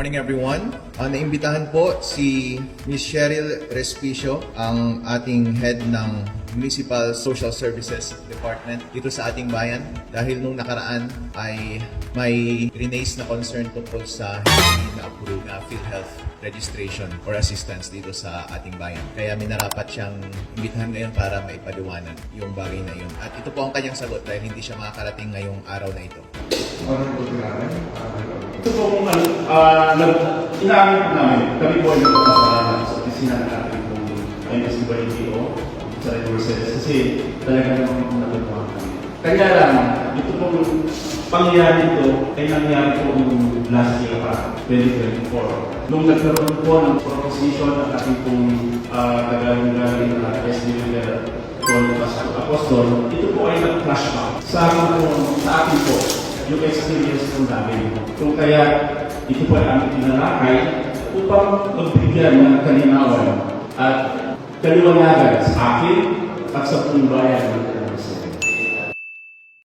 morning everyone. Uh, naimbitahan po si Ms. Cheryl Respicio, ang ating head ng Municipal Social Services Department dito sa ating bayan dahil nung nakaraan ay may rinaise na concern tungkol sa hindi na-approve na PhilHealth registration or assistance dito sa ating bayan. Kaya minarapat siyang imbitahan ngayon para maipaliwanag yung bagay na yun. At ito po ang kanyang sagot dahil hindi siya makakarating ngayong araw na ito. Ito po kung ano, ah, nag, inaamin po namin, kami po ay nagpapasalamat sa opisina ng ating pong MSC Balintio sa Resources kasi talaga naman natutuwa kami. Kaya lang, ito pong pangyayari ito ay nangyari po nung last year pa, 2024. Nung nagkaroon po ng proposition ng ating pong uh, tagalong-galing na SD leader Paul Apostol, ito po ay nag-flashback sa po, sa akin po, yung experience po namin. Kung kaya ito po ay aming tinalakay upang magbigyan ng kalinawan at kaliwanagan sa akin at sa buong bayan